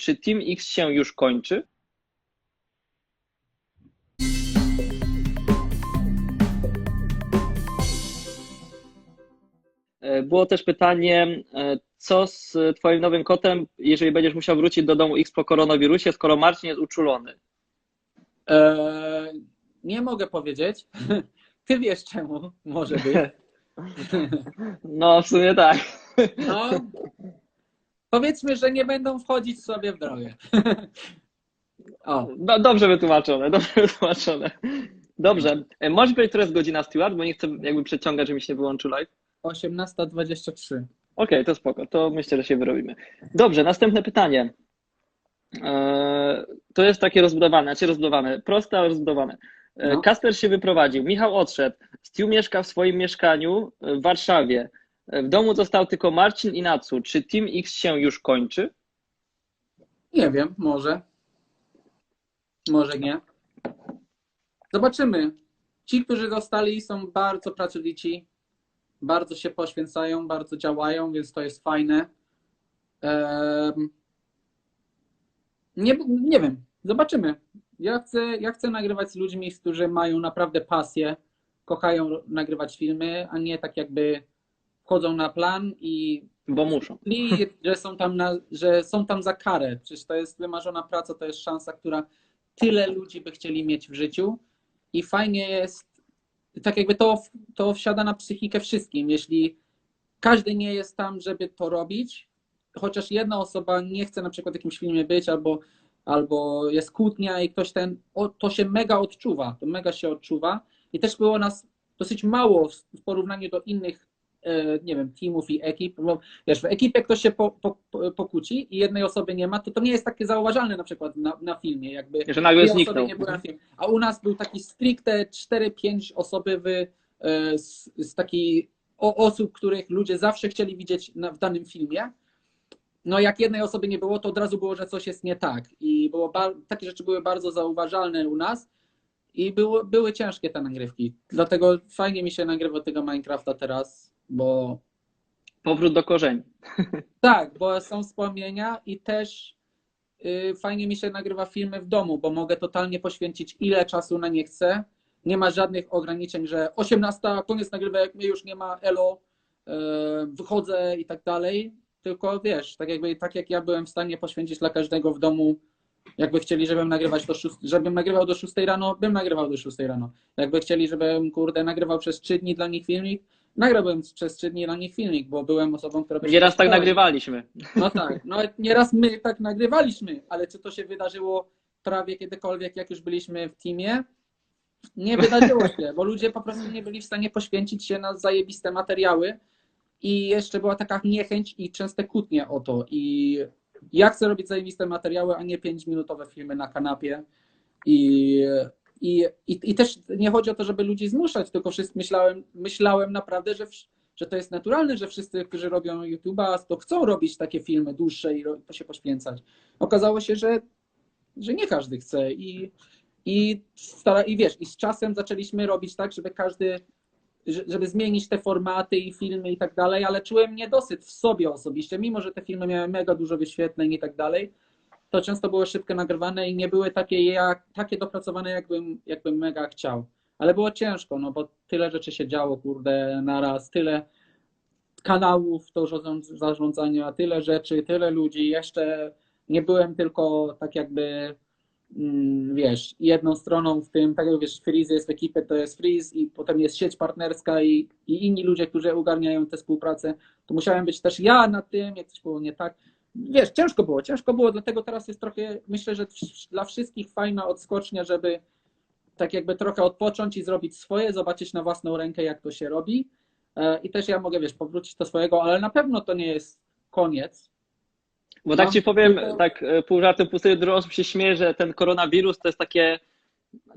Czy Team X się już kończy? E, Było też pytanie, e, co z Twoim nowym kotem, jeżeli będziesz musiał wrócić do domu X po koronawirusie, skoro Marcin jest uczulony? Eee, nie mogę powiedzieć. Ty wiesz czemu może być. No, w sumie tak. No, powiedzmy, że nie będą wchodzić sobie w drogę. O, dobrze wytłumaczone, dobrze wytłumaczone. Dobrze. E, Możesz powiedzieć, która jest godzina, Stewart, bo nie chcę jakby przeciągać, żeby mi się nie wyłączył live. 18.23. Okej, to spoko, to myślę, że się wyrobimy. Dobrze, następne pytanie. Eee, To jest takie rozbudowane, znaczy rozbudowane, proste, ale rozbudowane. Eee, No. Kasper się wyprowadził, Michał odszedł, Stu mieszka w swoim mieszkaniu w Warszawie. W domu został tylko Marcin i Natsu. Czy Team X się już kończy? Nie wiem, może. Może nie. Zobaczymy. Ci, którzy zostali, są bardzo pracowici, bardzo się poświęcają, bardzo działają, więc to jest fajne. Nie, nie wiem, zobaczymy. Ja chcę, ja chcę nagrywać z ludźmi, którzy mają naprawdę pasję, kochają nagrywać filmy, a nie tak jakby wchodzą na plan i Bo muszą. i że są tam, na, że są tam za karę. Przecież to jest wymarzona praca, to jest szansa, która tyle ludzi by chcieli mieć w życiu. I fajnie jest, tak jakby to, to wsiada na psychikę wszystkim. Jeśli każdy nie jest tam, żeby to robić, chociaż jedna osoba nie chce na przykład w jakimś filmie być, albo, albo jest kłótnia i ktoś ten, o, to się mega odczuwa, to mega się odczuwa. I też było nas dosyć mało w, porównaniu do innych nie wiem, teamów i ekip, bo wiesz, w ekipie ktoś się po, po, po, pokłóci i jednej osoby nie ma, to to nie jest takie zauważalne na przykład na, na filmie, jakby Że nagle zniknął. nie na filmie. A u nas był taki stricte 4-5 osoby w, e, z, z takiej o, osób, których ludzie zawsze chcieli widzieć na, w danym filmie. No jak jednej osoby nie było, to od razu było, że coś jest nie tak. I było takie rzeczy były bardzo zauważalne u nas i było, były ciężkie te nagrywki. Dlatego fajnie mi się nagrywa tego Minecrafta teraz, bo Powrót do korzeni. tak, bo są wspomnienia i też y, fajnie mi się nagrywa filmy w domu, bo mogę totalnie poświęcić ile czasu na nie chcę. Nie ma żadnych ograniczeń, że 18, koniec nagrywek, mnie już nie ma, elo, y, wychodzę i tak dalej. Tylko wiesz, tak jakby tak jak ja byłem w stanie poświęcić dla każdego w domu, jakby chcieli, żebym nagrywać do 6, żebym nagrywał do 6 rano, bym nagrywał do 6 rano. Jakby chcieli, żebym kurde nagrywał przez 3 dni dla nich filmik, nagrałbym przez 3 dni dla nich filmik, bo byłem osobą, która Nieraz tak nagrywaliśmy. No tak, no nieraz my tak nagrywaliśmy, ale czy to się wydarzyło prawie kiedykolwiek, jak już byliśmy w teamie? Nie wydarzyło się, bo ludzie po prostu nie byli w stanie poświęcić się na zajebiste materiały i jeszcze była taka niechęć i częste kłótnie o to. I ja chcę robić zajebiste materiały, a nie 5-minutowe filmy na kanapie. I, i, i, I też nie chodzi o to, żeby ludzi zmuszać, tylko wszyscy myślałem, myślałem naprawdę, że, że to jest naturalne, że wszyscy, którzy robią YouTube'a, to chcą robić takie filmy dłuższe i to się poświęcać. Okazało się, że, że nie każdy chce i, i, stara, i wiesz, i z czasem zaczęliśmy robić tak, żeby każdy, że- żeby zmienić te formaty i filmy i tak dalej, ale czułem niedosyt w sobie osobiście, mimo że te filmy miały mega dużo wyświetleń i tak dalej, to często były szybko nagrywane i nie były takie, jak, takie dopracowane, jakbym, jakbym mega chciał. Ale było ciężko, no bo tyle rzeczy się działo, kurde, naraz, tyle kanałów do zarząd- zarządzania, tyle rzeczy, tyle ludzi. Jeszcze nie byłem tylko tak jakby, mm, wiesz, jedną stroną w tym, tak jak wiesz, Freeze jest w ekipie, to jest Freeze i potem jest sieć partnerska i, i inni ludzie, którzy ogarniają tę współpracę. To musiałem być też ja na tym, jak coś było nie tak. Wiesz, ciężko było, ciężko było, dlatego teraz jest trochę, myślę, że dla wszystkich fajna odskocznia, żeby tak jakby trochę odpocząć i zrobić swoje, zobaczyć na własną rękę, jak to się robi. E, I też ja mogę, wiesz, powrócić do swojego, ale na pewno to nie jest koniec. Bo tak No, ci powiem, tylko- tak e, pół żartem, pół serio, dużo osób się śmieje, że ten koronawirus to jest takie,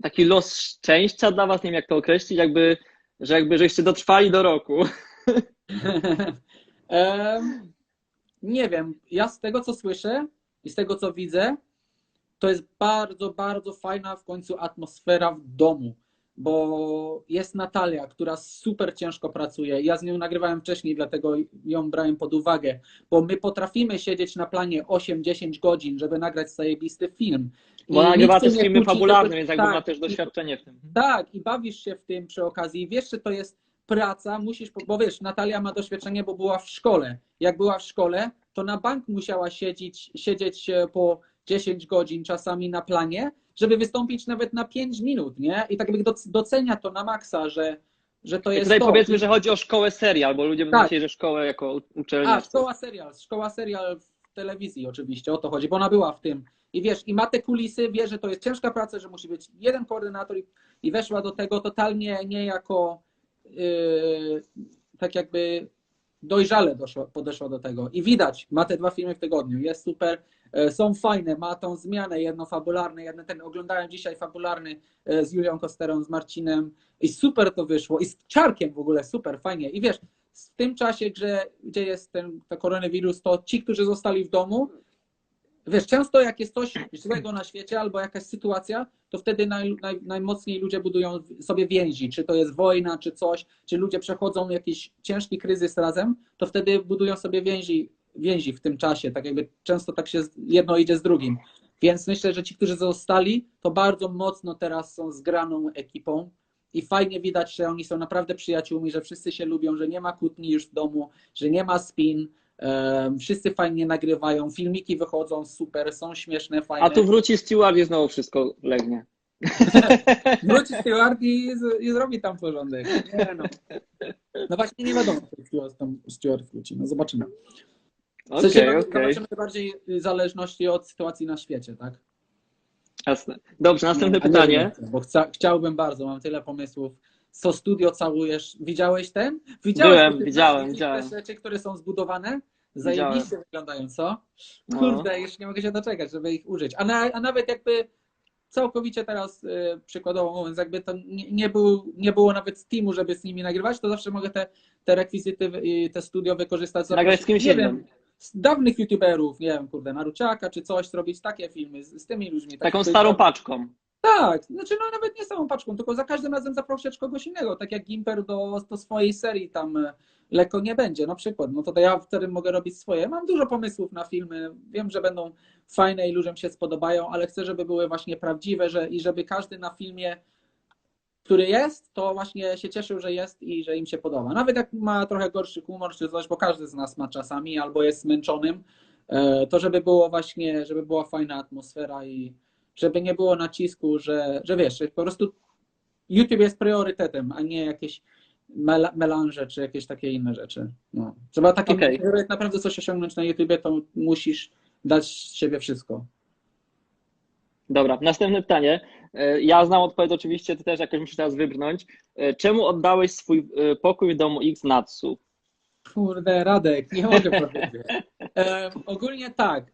taki los szczęścia dla was, nie wiem jak to określić, jakby, że jakby żeście dotrwali do roku. Nie wiem, ja z tego co słyszę i z tego co widzę, to jest bardzo, bardzo fajna w końcu atmosfera w domu. bo jest Natalia, która super ciężko pracuje. Ja z nią nagrywałem wcześniej, dlatego ją brałem pod uwagę, bo my potrafimy siedzieć na planie 8-10 godzin, żeby nagrać zajebisty film. Bo nagrywa nikt się też filmy fabularne, więc jakby tak, ma też doświadczenie w tym. tak, i bawisz się w tym przy okazji. I wiesz, że to jest praca, musisz, bo wiesz, Natalia ma doświadczenie, bo była w szkole. Jak była w szkole, to na bank musiała siedzieć, siedzieć po 10 godzin czasami na planie, żeby wystąpić nawet na 5 minut, nie? I tak jakby doc- docenia to na maksa, że, że to I jest tutaj to. powiedzmy, że chodzi o szkołę serial, bo ludzie Tak. myśleli, że szkołę jako uczelnia. A, szkoła serial, szkoła serial w telewizji oczywiście, o to chodzi, bo ona była w tym. I wiesz, i ma te kulisy, wie, że to jest ciężka praca, że musi być jeden koordynator i, i weszła do tego totalnie nie jako yy, tak jakby dojrzale doszło, podeszła do tego. I widać, ma te dwa filmy w tygodniu, jest super, e, są fajne, ma tą zmianę jedno fabularne, jeden ten, oglądałem dzisiaj fabularny e, z Julią Kosterą, z Marcinem i super to wyszło i z Czarkiem w ogóle, super, fajnie. I wiesz, w tym czasie, gdzie, gdzie jest ten, ten koronawirus, to ci, którzy zostali w domu, wiesz, często jak jest coś złego na świecie albo jakaś sytuacja, to wtedy naj, naj, najmocniej ludzie budują sobie więzi, czy to jest wojna, czy coś, czy ludzie przechodzą jakiś ciężki kryzys razem, to wtedy budują sobie więzi, więzi w tym czasie, tak jakby często tak się jedno idzie z drugim. Więc myślę, że ci, którzy zostali, to bardzo mocno teraz są zgraną ekipą i fajnie widać, że oni są naprawdę przyjaciółmi, że wszyscy się lubią, że nie ma kłótni już w domu, że nie ma spin, wszyscy fajnie nagrywają, filmiki wychodzą super, są śmieszne, fajne. A tu wróci Stewart i znowu wszystko legnie. Wróci Stewart i, i zrobi tam porządek. Nie, no. no właśnie nie wiadomo, czy Stewart wróci, no zobaczymy. W sensie, no, okej. Zobaczymy bardziej w zależności od sytuacji na świecie, tak? Jasne. Dobrze, następne A nie pytanie. wiem, Bo chca, chciałbym bardzo, mam tyle pomysłów. Co studio całujesz? Widziałeś ten? Widziałeś Byłem, te widziałem, te widziałem. rzeczy, które są zbudowane? Zajebiście wyglądają, co? No. Kurde, już nie mogę się doczekać, żeby ich użyć. A, na, a nawet jakby całkowicie teraz y, przykładowo mówiąc, jakby to nie, nie, był, nie było nawet Steamu, żeby z nimi nagrywać, to zawsze mogę te, te rekwizyty i te studio wykorzystać. Nagrać z kimś innym. z dawnych youtuberów, nie wiem, kurde, Naruciaka czy coś, zrobić takie filmy z, z tymi ludźmi. Taką starą paczką. Tak, znaczy no nawet nie samą paczką, tylko za każdym razem zaprosić kogoś innego, tak jak Gimper do, do swojej serii tam e, lekko nie będzie, na przykład, no to ja wtedy mogę robić swoje. Mam dużo pomysłów na filmy, wiem, że będą fajne i ludziom się spodobają, ale chcę, żeby były właśnie prawdziwe że, i żeby każdy na filmie, który jest, to właśnie się cieszył, że jest i że im się podoba. Nawet jak ma trochę gorszy humor czy coś, bo każdy z nas ma czasami albo jest zmęczonym, e, to żeby było właśnie, żeby była fajna atmosfera i żeby nie było nacisku, że, że wiesz, że po prostu YouTube jest priorytetem, a nie jakieś mela- melanże czy jakieś takie inne rzeczy. No. Trzeba takie, Okej. jak naprawdę coś osiągnąć na YouTubie, to musisz dać z siebie wszystko. Dobra, następne pytanie. E, Ja znam odpowiedź oczywiście, ty też jakoś musisz teraz wybrnąć. E, Czemu oddałeś swój e, pokój w domu X Natsu? Kurde, Radek, nie mogę powiedzieć. Em, ogólnie tak.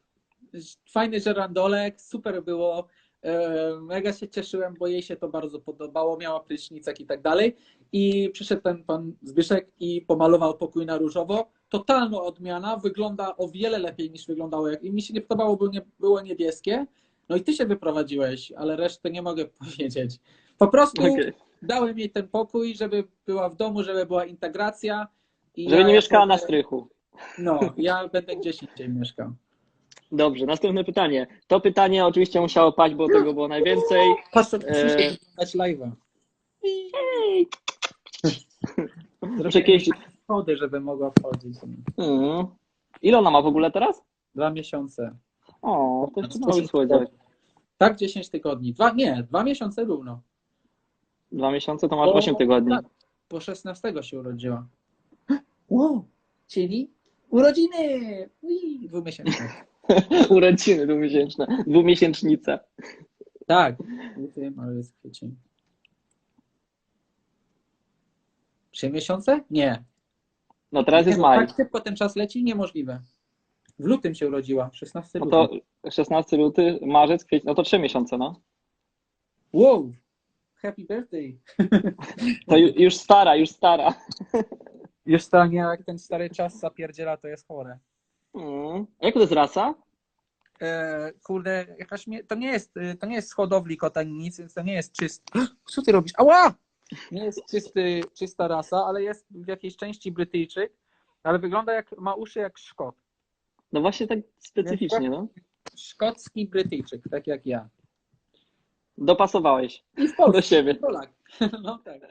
Fajny żerandolek, super było. Em, mega się cieszyłem, bo jej się to bardzo podobało. Miała prysznicek i tak dalej. I przyszedł ten pan Zbyszek i pomalował pokój na różowo. Totalna odmiana. Wygląda o wiele lepiej niż wyglądało. Jak... I mi się nie podobało, bo nie, było niebieskie. No i ty się wyprowadziłeś, ale resztę nie mogę powiedzieć. Po prostu Okej. dałem jej ten pokój, żeby była w domu, żeby była integracja. Żeby ja nie mieszkała na strychu. no, ja będę gdzieś indziej mieszkał. Dobrze, następne pytanie. To pytanie oczywiście musiało paść, bo tego było najwięcej. Przyszedł oglądać live'a. Muszę kiedyś... schody, żeby mogła wchodzić. Mm. Ile ona ma w ogóle teraz? Dwa miesiące. O, to jest mały słodziak. Tak, 10 tygodni. Dwa, nie, dwa miesiące równo. Dwa miesiące to masz Bo- 8 tygodni. tak, Po 16 się urodziła. Wow, czyli urodziny! Ui, Dwumiesięczne. Urodziny dwumiesięczne. Dwumiesięcznica. Tak. Luty, marzec, kwiecień. Trzy miesiące? Nie. No teraz jest Nie, no, maj. Tak szybko ten czas leci? Niemożliwe. W lutym się urodziła, 16 No lutego. to 16 luty, marzec, kwiecień, no to 3 miesiące, no. Wow! Happy birthday! To ju, już stara, już stara. Już stanie jak ten stary czas zapierdziela, to jest chore. Mm. A jak to jest rasa? e, kurde, jakaś, mie- to nie jest, to nie jest z hodowli kota nic, więc to nie jest czysty. Co ty robisz? Ała! Nie jest czysty, czysta rasa, ale jest w jakiejś części Brytyjczyk, ale wygląda jak, ma uszy jak Szkot. No właśnie tak specyficznie, no. Szkocki Brytyjczyk, tak jak ja. Dopasowałeś I w Polsce. do siebie. Polak. No tak.